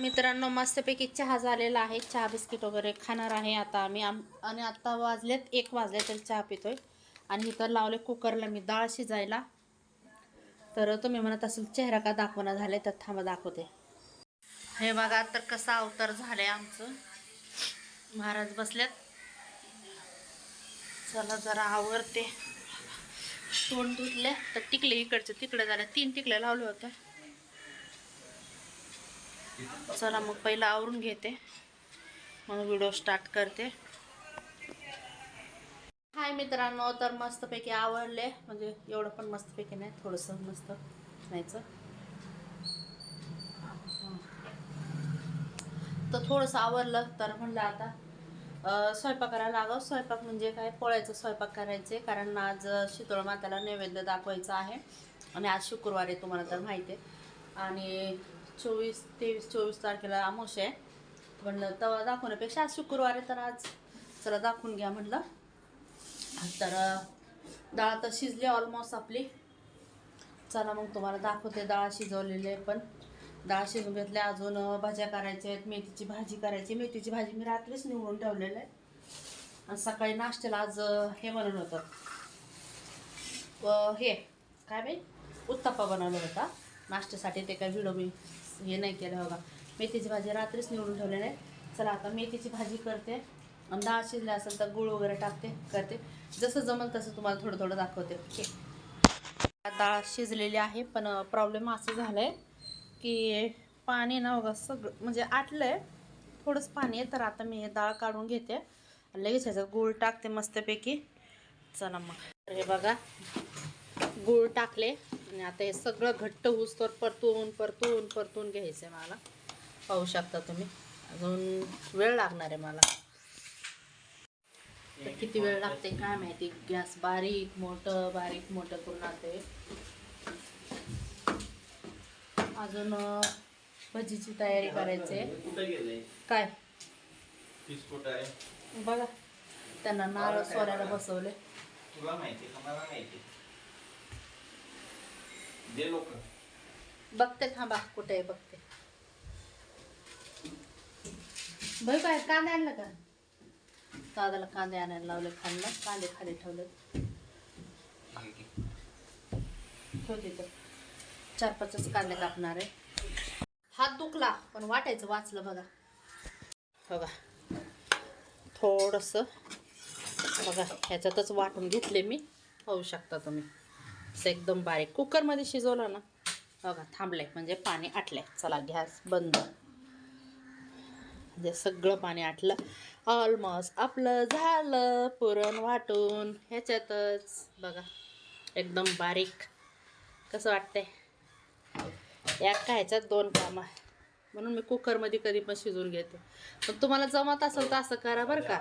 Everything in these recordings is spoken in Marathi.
मित्रांनो मस्तपैकी चहा झालेला आहे. चहा बिस्किट वगैरे खाणार आहे आता आम्ही. आम आणि आत्ता वाजलेत एक वाजले तरी चहा पितोय. आणि इथं लावले कुकरला मी डाळ शिजायला. तर तुम्ही म्हणत असेल चेहरा का दाखवणं झाले तर थांबा दाखवते. हे बघा तर कसा अवतार झालाय आमचं. महाराज बसल्यात चला जरा आवरते. तोंड धुतले तर टिकले इकडचे तिकडे झाले. तीन टिकले लावले होते चला मग पहिलं आवरून घेते. मग व्हिडिओ स्टार्ट करते. हाय मित्रांनो तर मस्तपैकी आवडले म्हणजे एवढं पण मस्तपैकी नाही थोडंसं मस्त नाहीचं तर थोडंसं आवरलं तर म्हणलं आता स्वयंपाक करायला लागाव. स्वयंपाक म्हणजे काय? पोळ्याचं स्वयंपाक करायचे कारण आज शितोळ माताला नैवेद्य दाखवायचं आहे. आणि आज शुक्रवार आहे तुम्हाला तर माहिती आहे. आणि चोवीस तेवीस चोवीस तारखेला आमोश आहे. म्हणलं तेव्हा दाखवण्यापेक्षा आज शुक्रवार आहे तर आज चला दाखवून घ्या म्हटलं. तर डाळ तर शिजली ऑलमोस्ट आपली. चला मग तुम्हाला दाखवते डाळ शिजवलेली आहे पण. डाळ शिजून घेतल्या अजून भाज्या करायच्या आहेत मेथीची भाजी करायची. मेथीची भाजी मी रात्रीच निवडून ठेवलेलं आहे. आणि सकाळी नाश्त्याला आज हे बनवलं होतं. हे काय बाई? उत्तप्पा बनवला होता. नाश्त्यासाठी ते काय व्हिडिओ मी हे नाही केलं बघा मेथीची भाजी रात्रीच निवडून ठेवलेली आहे. चला आता मेथीची भाजी करते. आणि डाळ शिजली असेल तर गुळ वगैरे टाकते करते. जसं जमल तसं तुम्हाला थोडं थोडं दाखवते. ओके. डाळ शिजलेली आहे पण प्रॉब्लेम असं झालं आहे की पाणी ना बघा सगळं म्हणजे आटलं आहे थोडंच पाणी आहे तर आता मी हे डाळ काढून घेते. लगेच ह्याच्यात गूळ टाकते मस्तपैकी. चला मग. हे बघा गूळ टाकले. आणि आता हे सगळं घट्ट होऊस्तोवर परतून परतून परतून घ्यायचं आहे मला. पाहू शकता तुम्ही. अजून वेळ लागणार आहे मला. तर किती वेळ लागते काय माहिती? गॅस बारीक मोठं बारीक मोठं करून आणते. अजून भजीची तयारी करायची आहे. काय? बघा. त्यांना नारळ सोऱ्याला बसवले. तुला माहिती दे लोक बघते थांबा कुठे आहे बघते. भाई काय कांदे आणलं का? दादाला कांदे आणायला लावले खाल्लं कांदे खाली ठेवले. ठेवते तर चार पाचच कांदे कापणार आहे. हात दुखला पण वाटायचं वाचलं बघा. बघा. थोडंसं बघा ह्याच्यातच वाटून घेतले मी. पाहू शकता तुम्ही. असं एकदम बारीक. कुकरमध्ये शिजवलं ना बघा थांबले म्हणजे पाणी आटले चला गॅस बंद. म्हणजे सगळं पाणी आटलं. ऑलमोस्ट आपलं झालं पुरण वाटून. ह्याच्यातच बघा एकदम बारीक. कसं वाटतंय? या का ह्याच्यात दोन कामं म्हणून मी कुकरमध्ये कधी पण शिजवून घेते. पण तुम्हाला जमत असेल तर असं करा बरं का.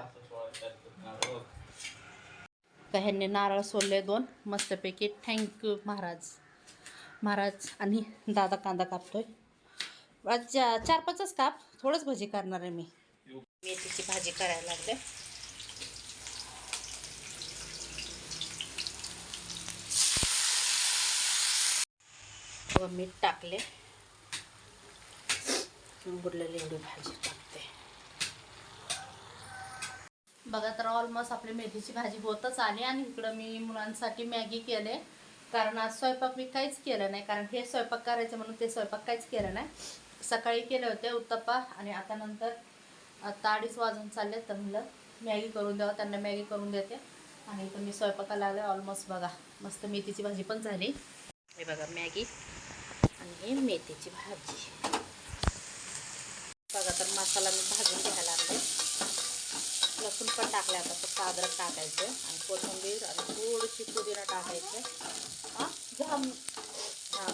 का ह्यांनी नारळ सोडले दोन. मस्तपैकी थँक्यू महाराज. महाराज आणि दादा कांदा कापतोय. आज चार पाचच काप. थोडंच भजी करणार आहे मी. मेथीची भाजी करायला लागले. मीठ टाकले. उरलेली एवढी भाजी टाकते. बघा तर ऑलमोस्ट आपली मेथीची भाजी होतच आली आणि इकडं मी मुलांसाठी मॅगी केले. कारण आज स्वयंपाक मी काहीच केलं नाही. कारण हे स्वयंपाक करायचं म्हणून ते स्वयंपाक काहीच केलं नाही. सकाळी केले होते उत्तप्पा आणि आता नंतर आता अडीच वाजून चालले तर म्हणलं मॅगी करून द्यावं. त्यांना मॅगी करून देते. आणि इथं मी स्वयंपाकाला आले ऑलमोस्ट बघा. मस्त मेथीची भाजी पण झाली. हे बघा मॅगी आणि हे मेथीची भाजी. बघा तर मसाला मी भाजून घ्यायला लागले. लसूण पण टाकलं आता फक्त अद्रक टाकायचं आणि कोथिंबीर आणि थोडीशी पुदिना टाकायचं. हां? जाम हां.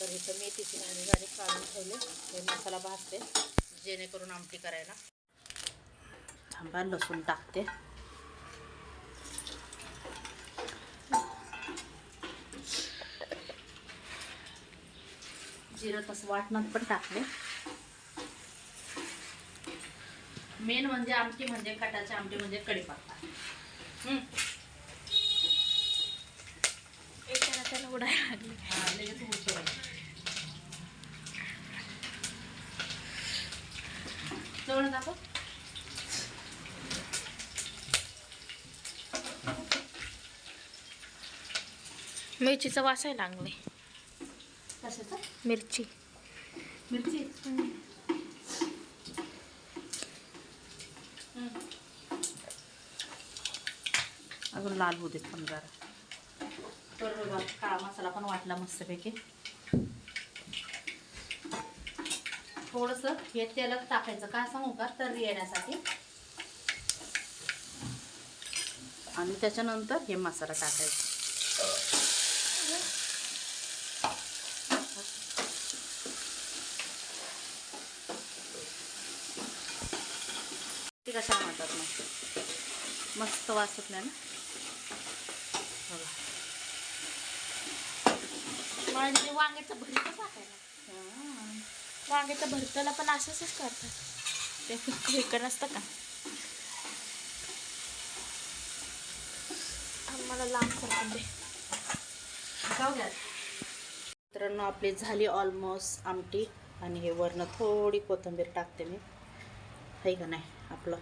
तर इथं मेथीची आणि गाडी काढून ठेवले. हे मसाला भाजते जेणेकरून आमटी करायला. थांबा लसूण टाकते. जिरं तसं वाटणात पण टाकले मेन म्हणजे आमटी म्हणजे कटाची आमटी म्हणजे कडीपत्ता. त्याला उडायला लागली. लगेच वासाय लागले कशाचा? मिरची. मिरची. अजून लाल होऊ देत पण जरा. तर बघा काळा मसाला पण वाटला मस्तपैकी. थोडस हे तेलात टाकायचं. का सांगू का? तर येण्यासाठी. आणि त्याच्यानंतर हे मसाला टाकायचा. ते कशा म्हणतात मग? मस्त वासत नाही ना? म्हणजे वांग्याचं भरीत टाकायला. वांग्याचं भरताला पण असंच करतात. ते फिक्क फिक्क नसतं का? आम्हाला लांब करून दे. मित्रांनो आपली झाली ऑलमोस्ट आमटी आणि हे वरनं थोडी कोथिंबीर टाकते मी. आहे का नाही? आपलं.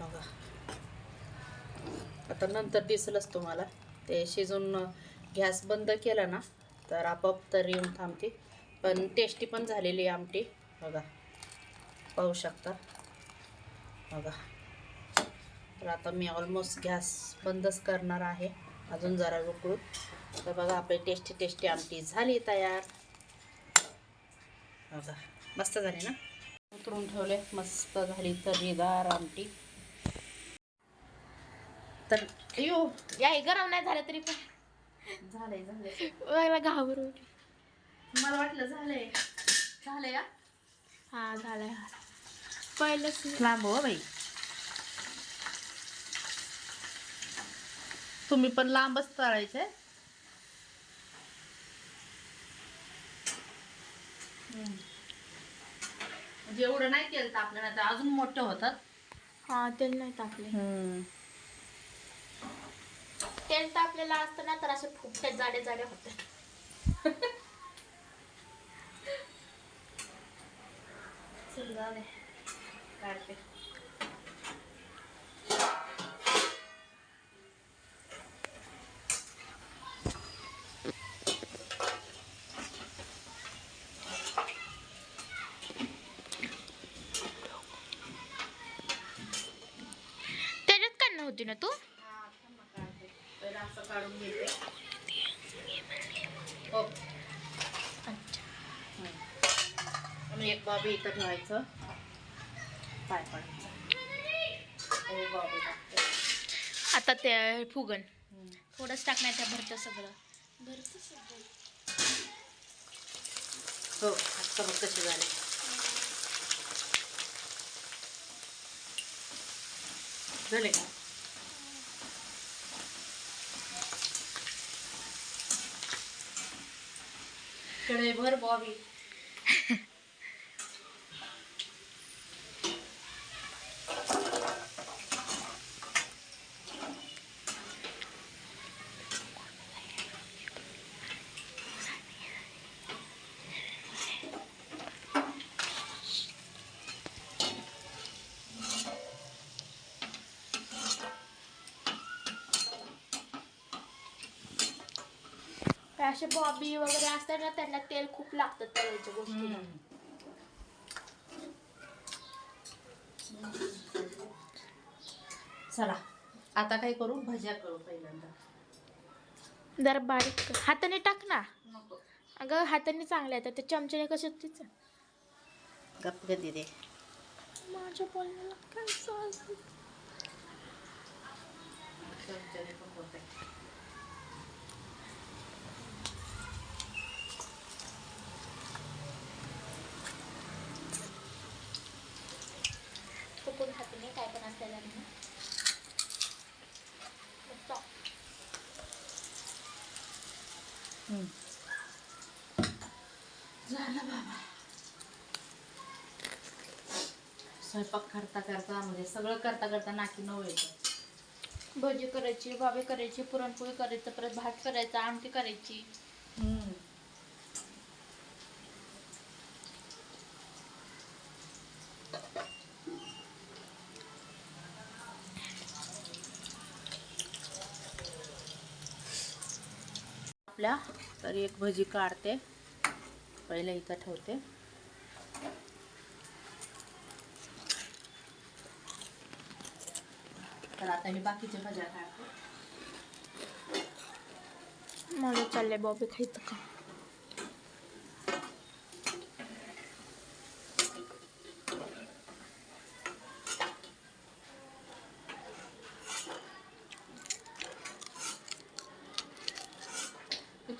बघा. आता नंतर दिसलंच तुम्हाला. ते शिजून गॅस बंद केला ना तर आपोआप तर येऊन थांबते. पण टेस्टी पण झालेली आहे आमटी. बघा. पाहू शकता. बघा. तर आता मी ऑलमोस्ट गॅस बंदच करणार आहे. अजून जरा उकळून. तर बघा आपली टेस्टी टेस्टी आमटी झाली तयार. बघा. मस्त झाली ना? उतरून ठेवले. मस्त झाली तर्रीदार आमटी. तर यो या गरम नाही झालं तरी पण. झालंय झालंय. मला मला वाटलं झालंय. झालंय हा? हा झालंय पहिलंच लांब हो बाई. तुम्ही पण लांबच तळायचे एवढं नाही केलं तर आपल्याला तर अजून मोठे होतात. हा तेल नाही टाकले तेल टाकलेलं असतं ना तर असे फुटते जाडे जाडे होते. काढते. त्याच्यात काढणं होती ना तू हा, थांब ना, काढते. पहिलं असं काढून घेते. हो. आणि एक बॉबी इथं ठेवायचं. पाय पडायचं. बॉबी टाकते. आता ते फुगन. थोडंच टाकणार त्या भरतं सगळं. भरतं सगळं. हो आता बघ कसे झाले. झाले का? कडे भर बॉबी. असे बॉबी वगैरे असतात ना त्यांना तेल खूप लागतं तळायच्या गोष्टीला चला आता काय करू? भज्या करू पहिल्यांदा. जरा बारीक. हाताने टाक ना. अगं हाताने चांगल्या येतात ते चमच्याने कसे तिच गप गदी दे माझ्या बोलण्याला काय? चमच्याने पण झालं बाबा. स्वयंपाक करता करता म्हणजे सगळं करता करता नाकी नऊ येतं भजी करायची बाबे करायची पुरणपोळी करायचं परत भात करायचा आमटी करायची. आपल्या तरी एक भजी काढते. पहिले इथं ठेवते. तर आता मी बाकीच्या भाज्या काढते मला चाललंय बॉबी खायचं का?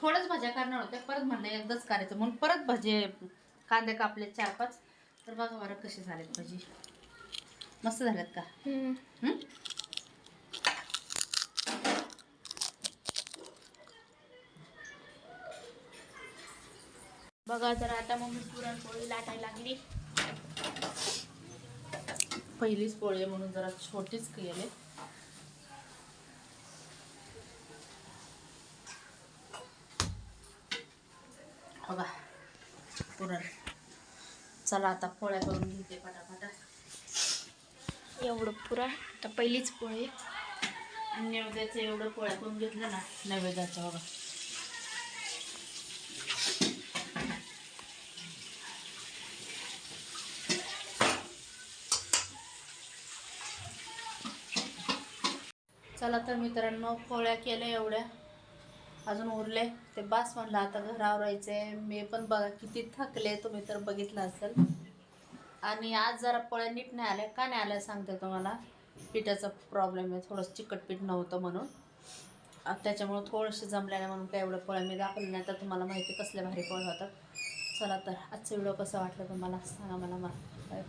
थोडंच भाज्या करणार होत्या परत म्हणलं एकदाच करायचं. म्हणून परत भजे कांदे कापले चार पाच तर बघा बरं कसे झालेत भजी. मस्त झालेत का? हम्म. हं? बघा तर आता मम्मी पुरणपोळी लाटायला लागली. पहिलीच पोळी आहे म्हणून जरा छोटीच केले बघा पुरण चला आता पोळ्या करून घेते पटापटा. एवढं पुरा आता पहिलीच पोळी आणि नैवेद्याचं एवढं पोळ्या करून घेतलं ना नैवेद्याचं बघा. चला तर मित्रांनो पोळ्या केल्या एवढ्या. अजून उरले. ते बास म्हणलं आता घरावर राहायचे मी पण बघा किती थकले तुम्ही तर बघितलं असेल. आणि आज जरा पोळ्या नीट नाही आल्या. का नाही आल्या सांगते तुम्हाला. पिठाचा प्रॉब्लेम आहे. थोडंसं चिकट पीठ नव्हतं म्हणून. त्याच्यामुळं थोडंसं जमल्या नाही म्हणून काय एवढं पोळ्या मी दाखवलं नाही. तर तुम्हाला माहिती कसल्या भारी पोळ्या होतात. चला तर आजचा व्हिडिओ कसा वाटला तुम्हाला? सांगा मला मला.